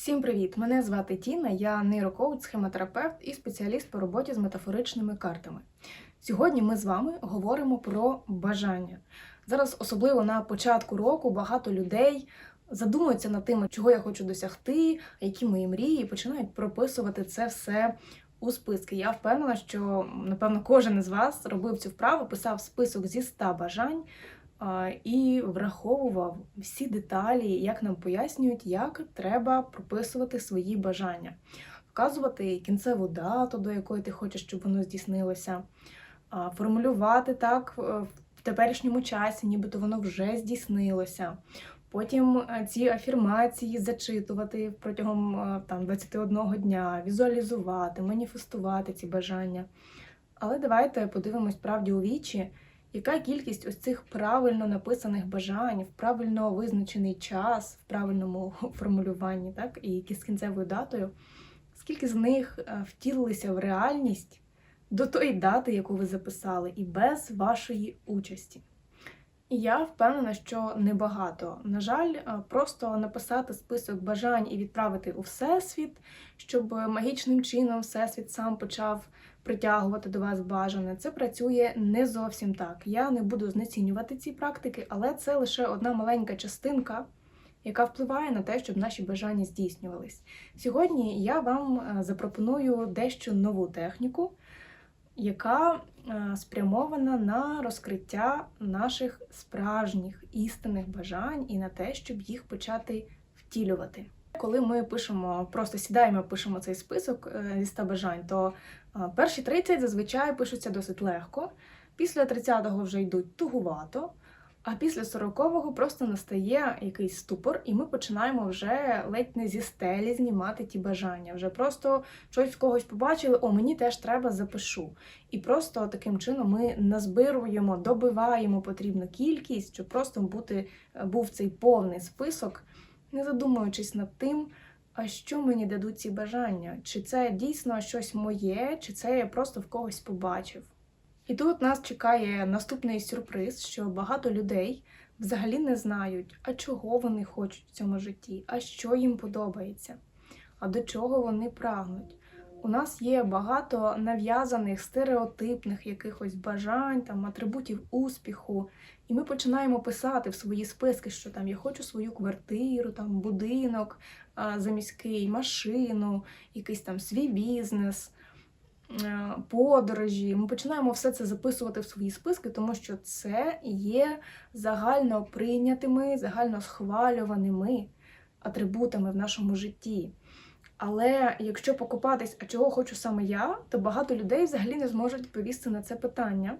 Всім привіт! Мене звати Тіна, я нейрокоуч, схемотерапевт і спеціаліст по роботі з метафоричними картами. Сьогодні ми з вами говоримо про бажання. Зараз, особливо на початку року, багато людей задумуються над тим, чого я хочу досягти, які мої мрії, і починають прописувати це все у списки. Я впевнена, що напевно кожен із вас робив цю вправу, писав список зі 100 бажань і враховував всі деталі, як нам пояснюють, як треба прописувати свої бажання, вказувати кінцеву дату, до якої ти хочеш, щоб воно здійснилося, формулювати так е, в теперішньому часі, нібито воно вже здійснилося. Потім е, ці афірмації зачитувати протягом е, там 21 дня, візуалізувати, маніфестувати ці бажання. Але давайте подивимось правді у вічі, яка кількість ось цих правильно написаних бажань, в правильно визначений час, в правильному формулюванні, так, і з кінцевою датою, скільки з них е, втілилися в реальність до тої дати, яку ви записали, і без вашої участі. І я впевнена, що небагато. На жаль, е, просто написати список бажань і відправити у всесвіт, щоб магічним чином всесвіт сам почав притягувати до вас бажане. Це працює не зовсім так. Я не буду знецінювати ці практики, але це лише одна маленька частинка, яка впливає на те, щоб наші бажання здійснювались. Сьогодні я вам е, запропоную дещо нову техніку яка е, спрямована на розкриття наших справжніх істинних бажань і на те, щоб їх почати втілювати. Коли ми пишемо, просто сідаємо, пишемо цей список е, зі 100 бажань, то е, перші 30 зазвичай пишуться досить легко. Після 30-го вже йдуть тугувато, а після 40-го просто настає якийсь ступор, і ми починаємо вже ледь не зі стелі знімати ті бажання. Вже просто щось когось побачили, о, мені теж треба, запишу. І просто таким чином ми назбируємо, добиваємо потрібну кількість, щоб просто бути, був цей повний список, не задумуючись над тим. А що мені дадуть ці бажання? Чи це дійсно щось моє, чи це я просто в когось побачив? І тут нас чекає наступний сюрприз, що багато людей взагалі не знають, а чого вони хочуть в цьому житті, а що їм подобається, а до чого вони прагнуть. У нас є багато нав'язаних стереотипних якихось бажань, там, атрибутів успіху, і ми починаємо писати в свої списки, що там я хочу свою квартиру, там будинок заміський, машину, якийсь там свій бізнес. Подорожі. Ми починаємо все це записувати в свої списки, тому що це є загально прийнятими, загально схвалюваними атрибутами в нашому житті. Але якщо покопатись, а чого хочу саме я, то багато людей взагалі не зможуть відповісти на це питання.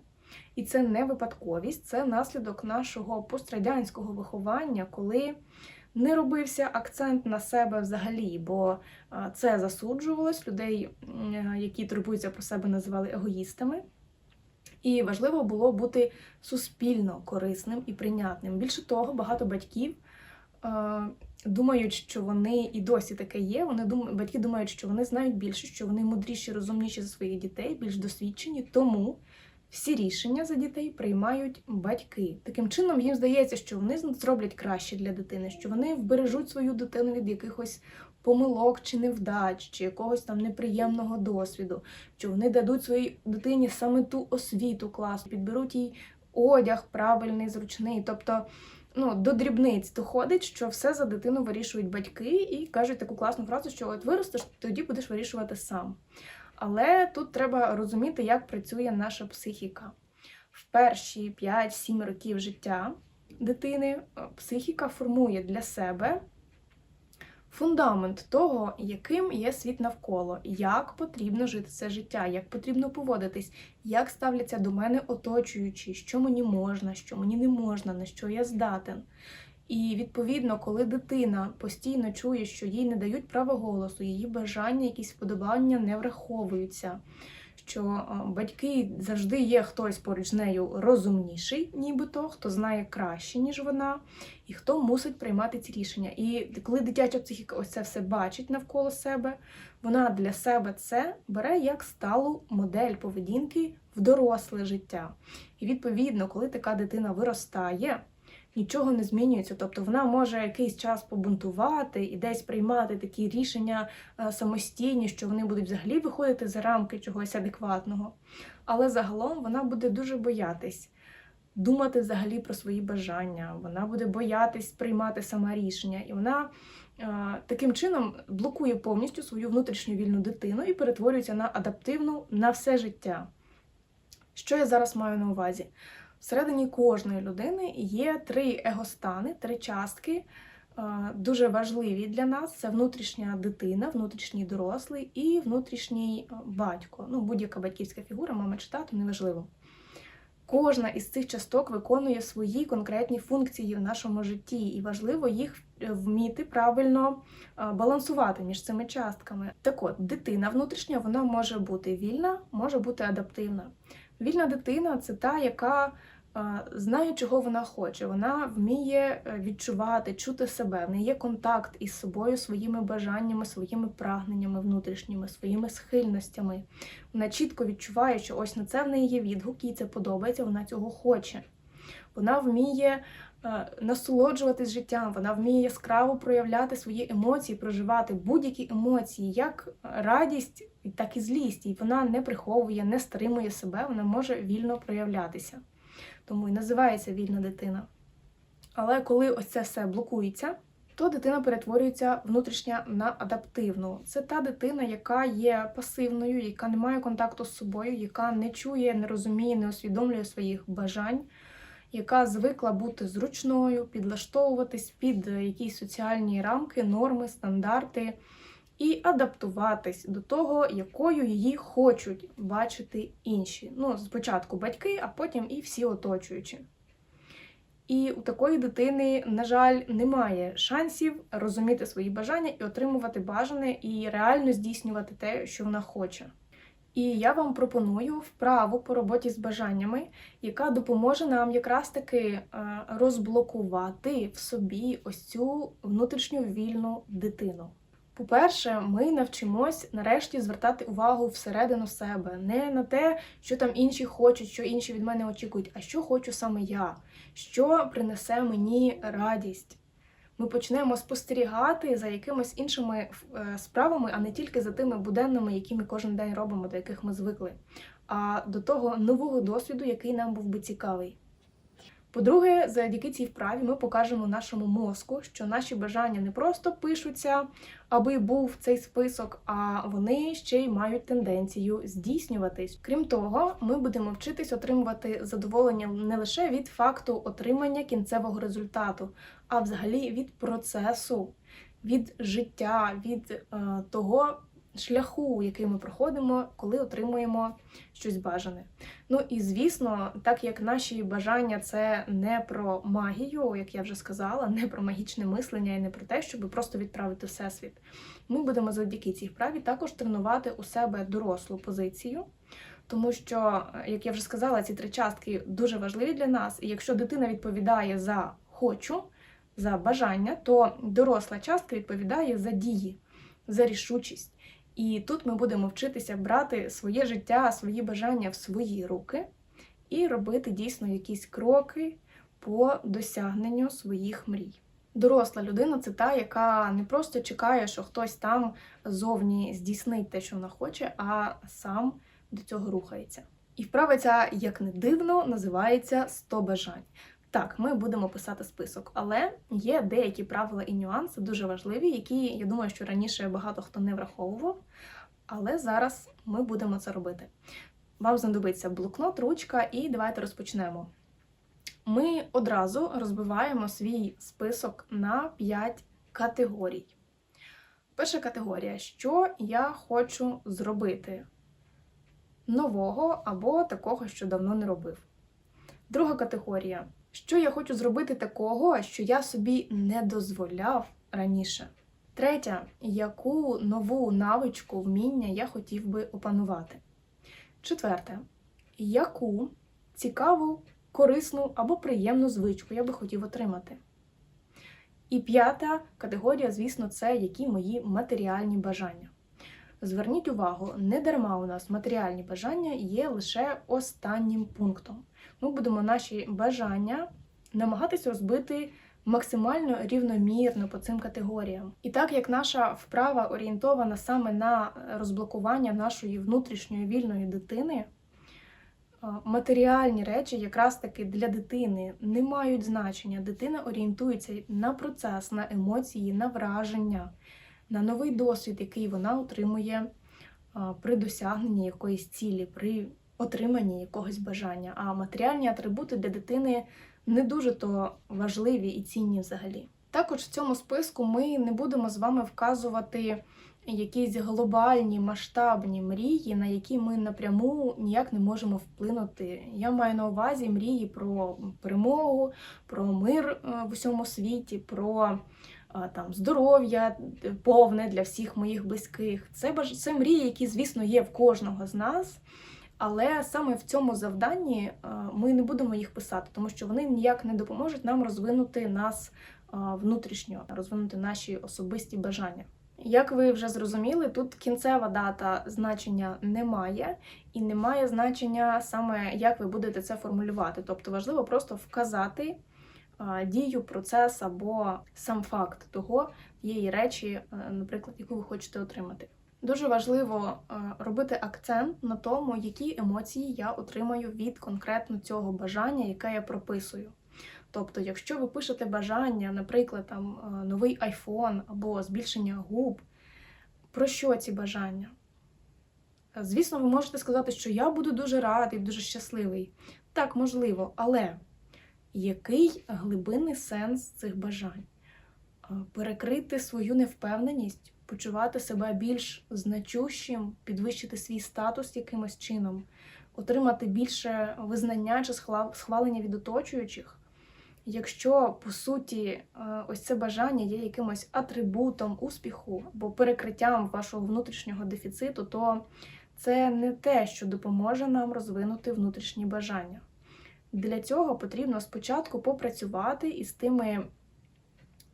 І це не випадковість, це наслідок нашого пострадянського виховання, коли не робився акцент на себе взагалі, бо це засуджувалось людей, які турбуються про себе, називали егоїстами. І важливо було бути суспільно корисним і прийнятним. Більше того, багато батьків е, думають, що вони і досі таке є. Вони думають, батьки думають, що вони знають більше, що вони мудріші, розумніші за своїх дітей, більш досвідчені. Тому всі рішення за дітей приймають батьки. Таким чином, їм здається, що вони зроблять краще для дитини, що вони вбережуть свою дитину від якихось помилок чи невдач, чи якогось там неприємного досвіду, що вони дадуть своїй дитині саме ту освіту класу, підберуть їй одяг правильний, зручний. Тобто ну, до дрібниць доходить, що все за дитину вирішують батьки і кажуть таку класну фразу, що от виростеш, тоді будеш вирішувати сам. Але тут треба розуміти, як працює наша психіка. В перші 5-7 років життя дитини е, психіка формує для себе фундамент того, яким є світ навколо, як потрібно жити це життя, як потрібно поводитись, як ставляться до мене оточуючі, що мені можна, що мені не можна, на що я здатен. І відповідно, коли дитина постійно чує, що їй не дають права голосу, її бажання, якісь вподобання не враховуються, що батьки завжди є хтось поруч з нею розумніший, нібито, хто знає краще, ніж вона, і хто мусить приймати ці рішення. І коли дитяча психіка ось це все бачить навколо себе, вона для себе це бере як сталу модель поведінки в доросле життя. І відповідно, коли така дитина виростає нічого не змінюється. Тобто вона може якийсь час побунтувати і десь приймати такі рішення е, самостійні, що вони будуть взагалі виходити за рамки чогось адекватного. Але загалом вона буде дуже боятись думати взагалі про свої бажання, вона буде боятись приймати сама рішення, і вона е, таким чином блокує повністю свою внутрішню вільну дитину і перетворюється на адаптивну на все життя. Що я зараз маю на увазі? Всередині кожної людини є три егостани, три частки, е, дуже важливі для нас: це внутрішня дитина, внутрішній дорослий і внутрішній е, батько. Ну, будь-яка батьківська фігура, мама чи тато, неважливо. Кожна із цих часток виконує свої конкретні функції в нашому житті, і важливо їх е, вміти правильно балансувати між цими частками. Так от, дитина внутрішня вона може бути вільна, може бути адаптивна. Вільна дитина це та, яка знає, чого вона хоче. Вона вміє е, відчувати, чути себе. В неї є контакт із собою, своїми бажаннями, своїми прагненнями внутрішніми, своїми схильностями. Вона чітко відчуває, що ось на це в неї є відгук, їй це подобається, вона цього хоче. Вона вміє насолоджуватись життям, вона вміє яскраво проявляти свої емоції, проживати будь-які емоції, як радість, так і злість. І вона не приховує, не стримує себе, вона може вільно проявлятися. Тому і називається вільна дитина. Але коли ось це все блокується, то дитина перетворюється внутрішня на адаптивну. Це та дитина, яка є пасивною, яка не має контакту з собою, яка не чує, не розуміє, не усвідомлює своїх бажань, яка звикла бути зручною, підлаштовуватись під якісь соціальні рамки, норми, стандарти. І адаптуватись до того, якою її хочуть бачити інші. Ну, спочатку батьки, а потім і всі оточуючі. І у такої дитини, на жаль, немає шансів розуміти свої бажання і отримувати бажане і реально здійснювати те, що вона хоче. І я вам пропоную вправу по роботі з бажаннями, яка допоможе нам якраз таки е, розблокувати в собі ось цю внутрішню вільну дитину. По-перше, ми навчимось нарешті звертати увагу всередину себе, не на те, що там інші хочуть, що інші від мене очікують, а що хочу саме я, що принесе мені радість. Ми почнемо спостерігати за якимись іншими е, справами, а не тільки за тими буденними, які ми кожен день робимо, до яких ми звикли, а до того нового досвіду, який нам був би цікавий. По-друге, завдяки цій вправі ми покажемо нашому мозку, що наші бажання не просто пишуться, аби був цей список, а вони ще й мають тенденцію здійснюватись. Крім того, ми будемо вчитись отримувати задоволення не лише від факту отримання кінцевого результату, а взагалі від процесу, від життя, від е, того шляху, який ми проходимо, коли отримуємо щось бажане. Ну і звісно, так як наші бажання це не про магію, як я вже сказала, не про магічне мислення і не про те, щоб просто відправити всесвіт. Ми будемо завдяки цій вправі також тренувати у себе дорослу позицію. Тому що, як я вже сказала, ці три частки дуже важливі для нас. І якщо дитина відповідає за хочу, за бажання, то доросла частка відповідає за дії, за рішучість. І тут ми будемо вчитися брати своє життя, свої бажання в свої руки і робити дійсно якісь кроки по досягненню своїх мрій. Доросла людина це та, яка не просто чекає, що хтось там зовні здійснить те, що вона хоче, а сам до цього рухається. І вправа ця, як не дивно, називається «100 бажань. Так, ми будемо писати список, але є деякі правила і нюанси дуже важливі, які я думаю, що раніше багато хто не враховував. Але зараз ми будемо це робити. Вам знадобиться блокнот, ручка, і давайте розпочнемо. Ми одразу розбиваємо свій список на 5 категорій. Перша категорія, що я хочу зробити нового або такого, що давно не робив. Друга категорія що я хочу зробити такого, що я собі не дозволяв раніше. Третя, яку нову навичку вміння я хотів би опанувати. Четверте, яку цікаву, корисну або приємну звичку я би хотів отримати. І п'ята категорія, звісно, це які мої матеріальні бажання. Зверніть увагу, не дарма у нас матеріальні бажання є лише останнім пунктом. Ми будемо наші бажання намагатись розбити максимально рівномірно по цим категоріям. І так як наша вправа орієнтована саме на розблокування нашої внутрішньої вільної дитини, е, матеріальні речі, якраз таки для дитини, не мають значення. Дитина орієнтується на процес, на емоції, на враження, на новий досвід, який вона отримує е, при досягненні якоїсь цілі, при отриманні якогось бажання. А матеріальні атрибути для дитини не дуже то важливі і цінні взагалі. Також в цьому списку ми не будемо з вами вказувати якісь глобальні масштабні мрії, на які ми напряму ніяк не можемо вплинути. Я маю на увазі мрії про перемогу, про мир е, в усьому світі, про там здоров'я е, повне для всіх моїх близьких. Це це мрії, які, звісно, є в кожного з нас. Але саме в цьому завданні е, ми не будемо їх писати, тому що вони ніяк не допоможуть нам розвинути нас е, внутрішньо, розвинути наші особисті бажання. Як ви вже зрозуміли, тут кінцева дата значення немає, і немає значення саме, як ви будете це формулювати. Тобто важливо просто вказати дію, процес або сам факт того, тієї речі, е, наприклад, яку ви хочете отримати. Дуже важливо е, робити акцент на тому, які емоції я отримаю від конкретно цього бажання, яке я прописую. Тобто, якщо ви пишете бажання, наприклад, там е, новий iPhone або збільшення губ, про що ці бажання? Звісно, ви можете сказати, що я буду дуже радий, дуже щасливий. Так, можливо, але який глибинний сенс цих бажань? Перекрити свою невпевненість, почувати себе більш значущим, підвищити свій статус якимось чином, отримати більше визнання чи схвалення від оточуючих. Якщо по суті ось це бажання є якимось атрибутом успіху або перекриттям вашого внутрішнього дефіциту, то це не те, що допоможе нам розвинути внутрішні бажання. Для цього потрібно спочатку попрацювати із тими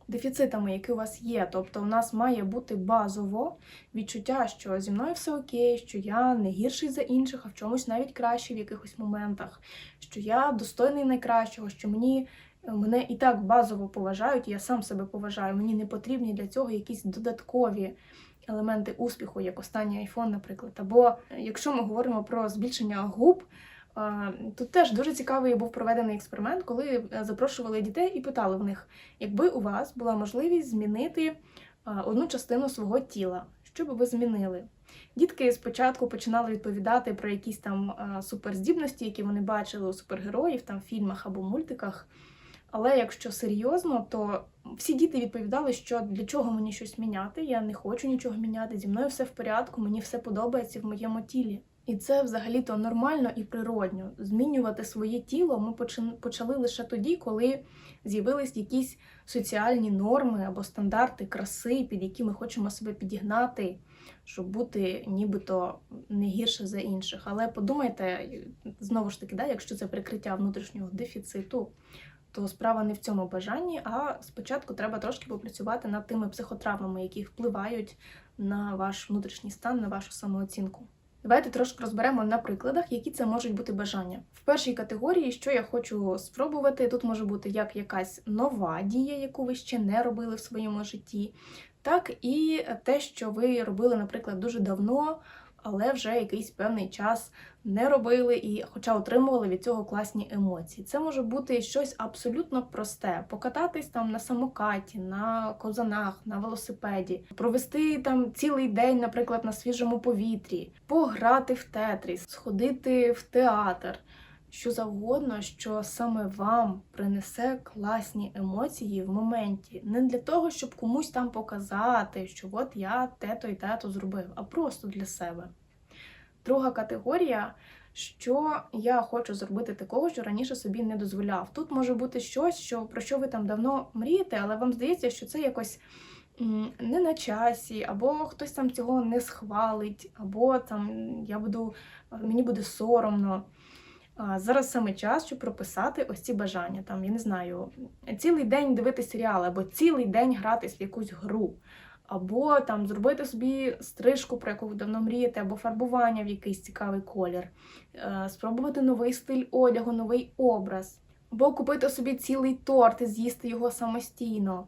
дефіцитами, які у вас є. Тобто, у нас має бути базово відчуття, що зі мною все окей, що я не гірший за інших, а в чомусь навіть кращий в якихось моментах, що я достойний найкращого, що мені. Мене і так базово поважають, я сам себе поважаю. Мені не потрібні для цього якісь додаткові елементи успіху, як останній iPhone, наприклад. Або якщо ми говоримо про збільшення губ, Тут теж дуже цікавий був проведений експеримент, коли е, запрошували дітей і питали в них, якби у вас була можливість змінити одну частину свого тіла, що би ви змінили? Дітки спочатку починали відповідати про якісь там суперздібності, які вони бачили у супергероїв, там в фільмах або мультиках. Але якщо серйозно, то всі діти відповідали, що для чого мені щось міняти, я не хочу нічого міняти, зі мною все в порядку, мені все подобається в моєму тілі. І це взагалі-то нормально і природньо. Змінювати своє тіло ми почали лише тоді, коли з'явились якісь соціальні норми або стандарти краси, під які ми хочемо себе підігнати, щоб бути нібито не гірше за інших. Але подумайте, знову ж таки, да, якщо це прикриття внутрішнього дефіциту, то справа не в цьому бажанні, а спочатку треба трошки попрацювати над тими психотравмами, які впливають на ваш внутрішній стан, на вашу самооцінку. Давайте трошки розберемо на прикладах, які це можуть бути бажання. В першій категорії, що я хочу спробувати, тут може бути як якась нова дія, яку ви ще не робили в своєму житті, так і те, що ви робили, наприклад, дуже давно, але вже якийсь певний час не робили, і хоча отримували від цього класні емоції. Це може бути щось абсолютно просте: покататись там на самокаті, на козанах, на велосипеді, провести там цілий день, наприклад, на свіжому повітрі, пограти в тетріс, сходити в театр. Що завгодно, що саме вам принесе класні емоції в моменті, не для того, щоб комусь там показати, що от я те-то і те-то зробив, а просто для себе. Друга категорія, що я хочу зробити такого, що раніше собі не дозволяв. Тут може бути щось, що, про що ви там давно мрієте, але вам здається, що це якось не на часі, або хтось там цього не схвалить, або там я буду, мені буде соромно. Зараз саме час, щоб прописати ось ці бажання. Там, я не знаю, цілий день дивитися серіали, або цілий день гратись в якусь гру, або там зробити собі стрижку, про яку ви давно мрієте, або фарбування в якийсь цікавий колір, Е, спробувати новий стиль одягу, новий образ. або купити собі цілий торт і з'їсти його самостійно.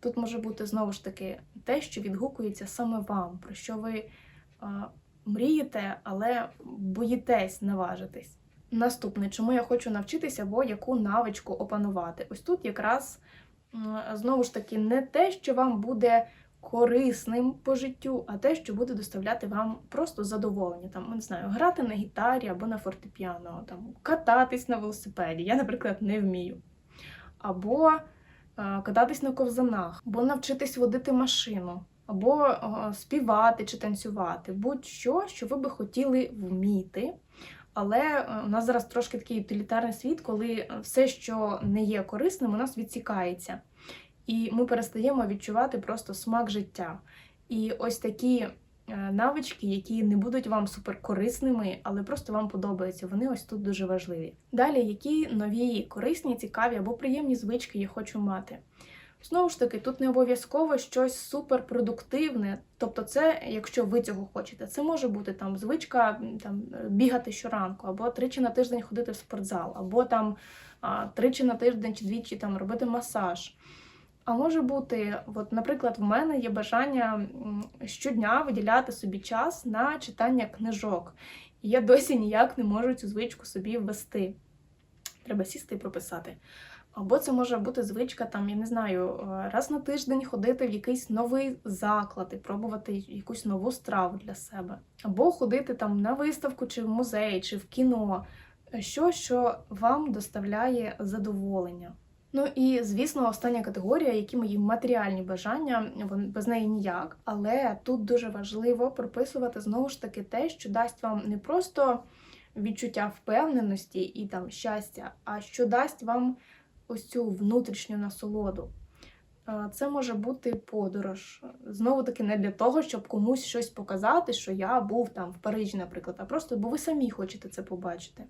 Тут може бути знову ж таки те, що відгукується саме вам, про що ви мрієте, але боїтесь наважитись. Наступне, чому я хочу навчитися, або яку навичку опанувати. Ось тут якраз знову ж таки не те, що вам буде корисним по життю, а те, що буде доставляти вам просто задоволення. Там, не знаю, грати на гітарі або на фортепіано, там, кататись на велосипеді. Я, наприклад, не вмію. Або е, кататись на ковзанах, або навчитись водити машину, або е, співати чи танцювати. Будь-що, що ви би хотіли вміти. Але е, у нас зараз трошки такий утилітарний світ, коли все, що не є корисним, у нас відсікається. І ми перестаємо відчувати просто смак життя. І ось такі е, навички, які не будуть вам суперкорисними, але просто вам подобаються, вони ось тут дуже важливі. Далі, які нові корисні, цікаві або приємні звички я хочу мати. Знову ж таки, тут не обов'язково щось суперпродуктивне. Тобто, це, якщо ви цього хочете, це може бути там звичка там, бігати щоранку, або тричі на тиждень ходити в спортзал, або там тричі на тиждень чи двічі там робити масаж. А може бути, от, наприклад, в мене є бажання щодня виділяти собі час на читання книжок. І я досі ніяк не можу цю звичку собі ввести. Треба сісти і прописати. Або це може бути звичка, там, я не знаю, е, раз на тиждень ходити в якийсь новий заклад і пробувати якусь нову страву для себе. Або ходити там на виставку, чи в музей, чи в кіно. Що, що вам доставляє задоволення. Ну і звісно, остання категорія, які мої матеріальні бажання, без неї ніяк. Але тут дуже важливо прописувати знову ж таки те, що дасть вам не просто відчуття впевненості і там щастя, а що дасть вам ось цю внутрішню насолоду. Е, Це може бути подорож. Знову таки, не для того, щоб комусь щось показати, що я був там в Парижі, наприклад, а просто бо ви самі хочете це побачити.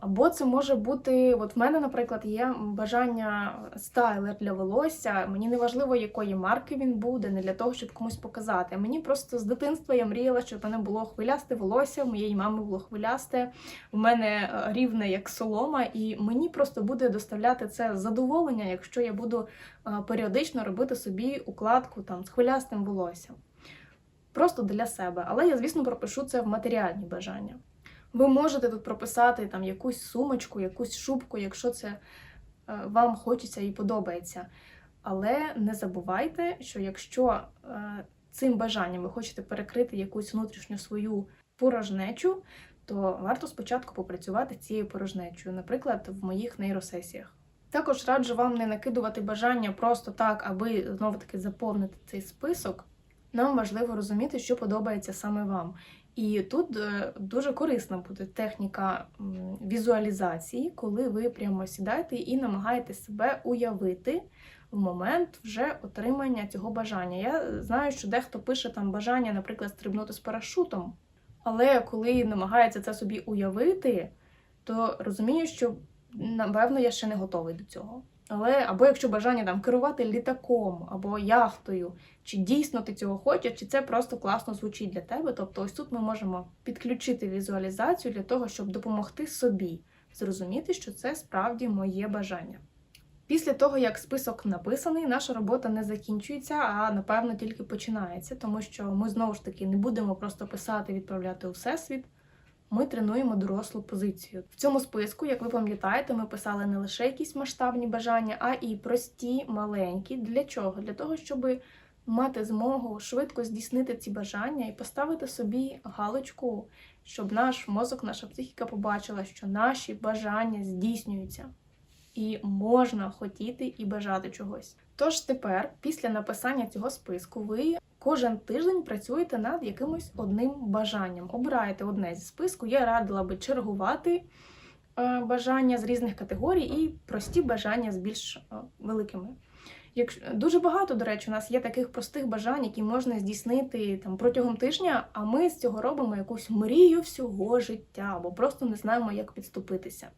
Або це може бути, от в мене, наприклад, є бажання стайлер для волосся. Мені не важливо, якої марки він буде, не для того, щоб комусь показати. Мені просто з дитинства я мріяла, щоб в мене було хвилясте волосся, в моєї мами було хвилясте, в мене е, рівне як солома, і мені просто буде доставляти це задоволення, якщо я буду е, періодично робити собі укладку там з хвилястим волоссям. Просто для себе. Але я, звісно, пропишу це в матеріальні бажання. Ви можете тут прописати там якусь сумочку, якусь шубку, якщо це е, вам хочеться і подобається. Але не забувайте, що якщо е, цим бажанням ви хочете перекрити якусь внутрішню свою порожнечу, то варто спочатку попрацювати цією порожнечою, наприклад, в моїх нейросесіях. Також раджу вам не накидувати бажання просто так, аби знову таки заповнити цей список. Нам важливо розуміти, що подобається саме вам. І тут е, дуже корисна буде техніка візуалізації, коли ви прямо сідаєте і намагаєтесь себе уявити в момент вже отримання цього бажання. Я знаю, що дехто пише там бажання, наприклад, стрибнути з парашутом, але коли намагається це собі уявити, то розумію, що напевно я ще не готовий до цього. Але або якщо бажання там керувати літаком або яхтою, чи дійсно ти цього хочеш, чи це просто класно звучить для тебе. Тобто, ось тут ми можемо підключити візуалізацію для того, щоб допомогти собі зрозуміти, що це справді моє бажання. Після того, як список написаний, наша робота не закінчується, а напевно тільки починається, тому що ми знову ж таки не будемо просто писати, відправляти у всесвіт. Ми тренуємо дорослу позицію. В цьому списку, як ви пам'ятаєте, ми писали не лише якісь масштабні бажання, а і прості, маленькі. Для чого? Для того, щоб мати змогу швидко здійснити ці бажання і поставити собі галочку, щоб наш мозок, наша психіка побачила, що наші бажання здійснюються. І можна хотіти і бажати чогось. Тож тепер, після написання цього списку, ви кожен тиждень працюєте над якимось одним бажанням. Обираєте одне зі списку. Я радила би чергувати е, бажання з різних категорій і прості бажання з більш е, великими. Якщо дуже багато, до речі, у нас є таких простих бажань, які можна здійснити там протягом тижня, а ми з цього робимо якусь мрію всього життя, або просто не знаємо, як підступитися.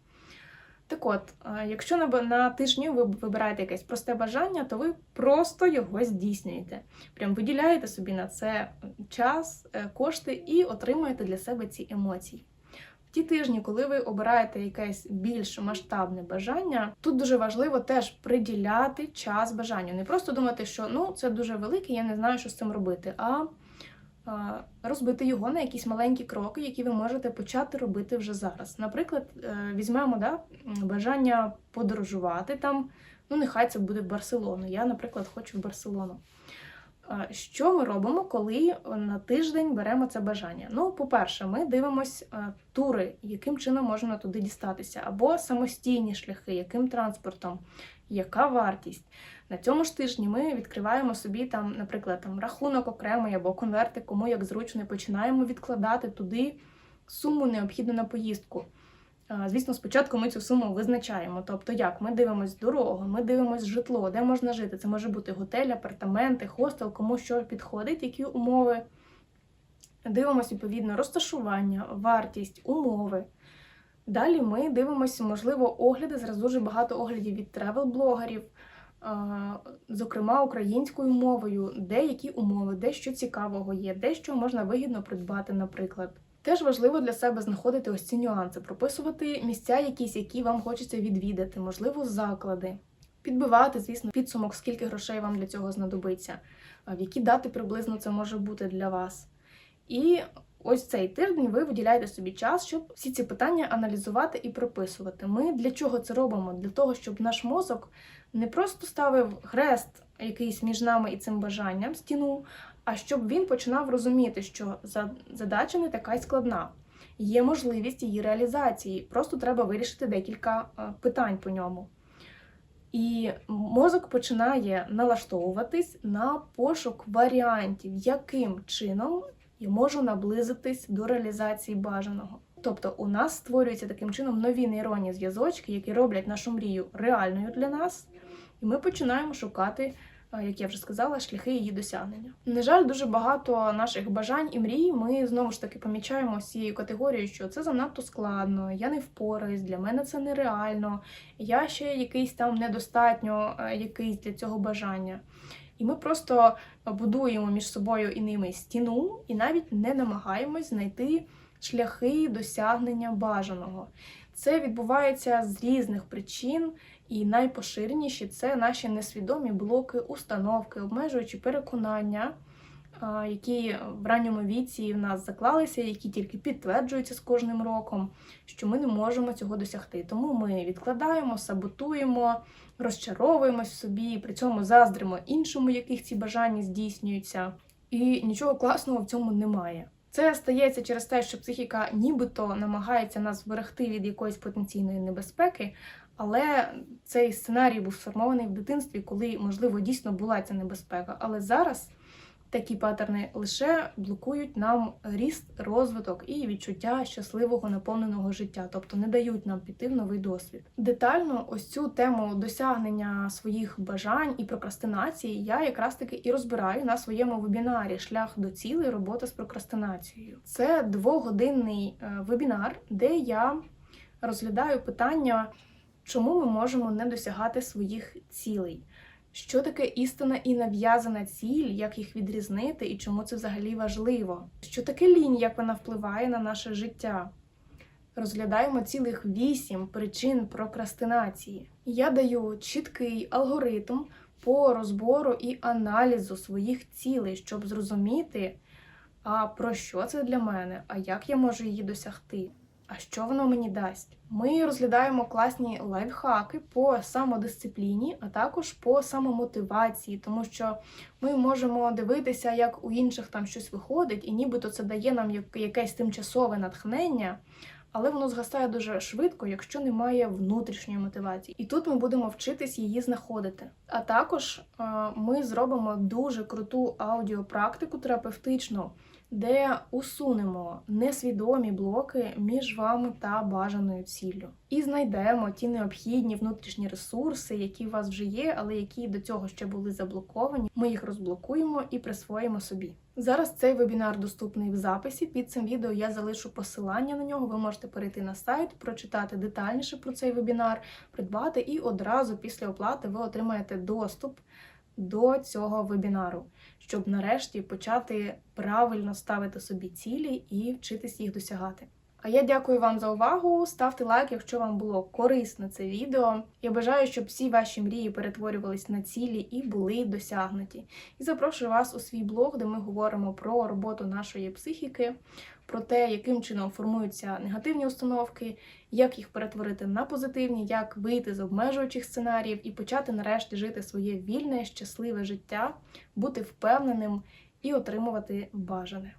Так от, якщо на, тижні ви вибираєте якесь просте бажання, то ви просто його здійснюєте. Прям виділяєте собі на це час, е, кошти і отримуєте для себе ці емоції. В ті тижні, коли ви обираєте якесь більш масштабне бажання, тут дуже важливо теж приділяти час бажанню. Не просто думати, що ну це дуже велике, я не знаю, що з цим робити, а, розбити його на якісь маленькі кроки, які ви можете почати робити вже зараз. Наприклад, е, візьмемо да, бажання подорожувати там. Ну, нехай це буде в Барселону. Я, наприклад, хочу в Барселону. Що ми робимо, коли на тиждень беремо це бажання? Ну, по-перше, ми дивимось е, тури, яким чином можна туди дістатися, або самостійні шляхи, яким транспортом, яка вартість. На цьому ж тижні ми відкриваємо собі там, наприклад, там рахунок окремий або конверти, кому як зручно, і починаємо відкладати туди суму необхідну на поїздку. Звісно, спочатку ми цю суму визначаємо. Тобто, як ми дивимось дорогу, ми дивимось житло, де можна жити. Це може бути готель, апартаменти, хостел, кому що підходить, які умови. Дивимось, відповідно, розташування, вартість, умови. Далі ми дивимося, можливо, огляди. Зараз дуже багато оглядів від тревел-блогерів, зокрема українською мовою, де які умови, де що цікавого є, де що можна вигідно придбати, наприклад. Теж важливо для себе знаходити ось ці нюанси, прописувати місця, якісь, які вам хочеться відвідати, можливо, заклади, підбивати, звісно, підсумок, скільки грошей вам для цього знадобиться, в які дати приблизно це може бути для вас. І ось цей тиждень ви виділяєте собі час, щоб всі ці питання аналізувати і прописувати. Ми для чого це робимо? Для того, щоб наш мозок не просто ставив хрест якийсь між нами і цим бажанням стіну, а щоб він починав розуміти, що задача не така й складна. Є можливість її реалізації, просто треба вирішити декілька е, питань по ньому. І мозок починає налаштовуватись на пошук варіантів, яким чином я можу наблизитись до реалізації бажаного. Тобто у нас створюються таким чином нові нейронні зв'язочки, які роблять нашу мрію реальною для нас, і ми починаємо шукати, е, як я вже сказала, шляхи її досягнення. На жаль, дуже багато наших бажань і мрій ми знову ж таки помічаємо з цією категорією, що це занадто складно, я не впораюсь, для мене це нереально, я ще якийсь там недостатньо е, якийсь для цього бажання. І ми просто будуємо між собою і ними стіну, і навіть не намагаємось знайти шляхи досягнення бажаного. Це відбувається з різних причин, і найпоширеніші це наші несвідомі блоки, установки, обмежуючі переконання, які в ранньому віці в нас заклалися, які тільки підтверджуються з кожним роком, що ми не можемо цього досягти. Тому ми відкладаємо, саботуємо, розчаровуємось в собі, при цьому заздримо іншому, яких ці бажання здійснюються. І нічого класного в цьому немає. Це стається через те, що психіка нібито намагається нас вберегти від якоїсь потенційної небезпеки, але цей сценарій був сформований в дитинстві, коли, можливо, дійсно була ця небезпека. Але зараз такі паттерни лише блокують нам ріст, розвиток і відчуття щасливого наповненого життя, тобто не дають нам піти в новий досвід. Детально ось цю тему досягнення своїх бажань і прокрастинації я якраз таки і розбираю на своєму вебінарі Шлях до цілей робота з прокрастинацією. Це двогодинний е, вебінар, де я розглядаю питання, чому ми можемо не досягати своїх цілей. Що таке істина і нав'язана ціль, як їх відрізнити і чому це взагалі важливо? Що таке лінь, як вона впливає на наше життя? Розглядаємо цілих вісім причин прокрастинації. Я даю чіткий алгоритм по розбору і аналізу своїх цілей, щоб зрозуміти, а про що це для мене, а як я можу її досягти. А що воно мені дасть? Ми розглядаємо класні лайфхаки по самодисципліні, а також по самомотивації, тому що ми можемо дивитися, як у інших там щось виходить, і нібито це дає нам якесь тимчасове натхнення, але воно згасає дуже швидко, якщо немає внутрішньої мотивації. І тут ми будемо вчитись її знаходити. А також е, ми зробимо дуже круту аудіопрактику терапевтичну, де усунемо несвідомі блоки між вами та бажаною ціллю. І знайдемо ті необхідні внутрішні ресурси, які у вас вже є, але які до цього ще були заблоковані. Ми їх розблокуємо і присвоїмо собі. Зараз цей вебінар доступний в записі. Під цим відео я залишу посилання на нього. Ви можете перейти на сайт, прочитати детальніше про цей вебінар, придбати, і одразу після оплати ви отримаєте доступ до цього вебінару, щоб нарешті почати правильно ставити собі цілі і вчитись їх досягати. А я дякую вам за увагу. Ставте лайк, якщо вам було корисне це відео. Я бажаю, щоб всі ваші мрії перетворювались на цілі і були досягнуті. І запрошую вас у свій блог, де ми говоримо про роботу нашої психіки, про те, яким чином формуються негативні установки, як їх перетворити на позитивні, як вийти з обмежуючих сценаріїв і почати нарешті жити своє вільне, щасливе життя, бути впевненим і отримувати бажане.